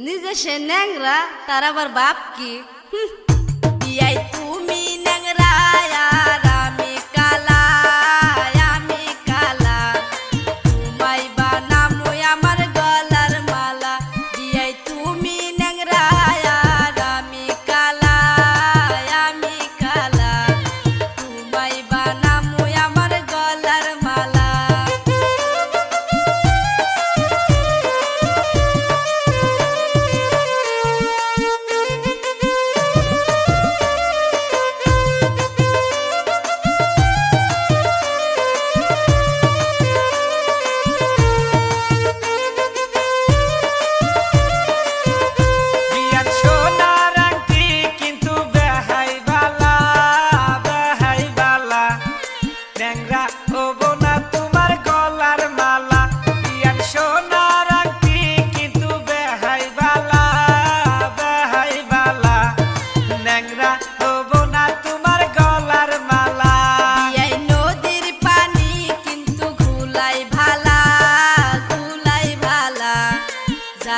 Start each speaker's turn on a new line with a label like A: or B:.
A: নিজে সে ন্যাংরা তার আবার বাপ কি? বিয়াই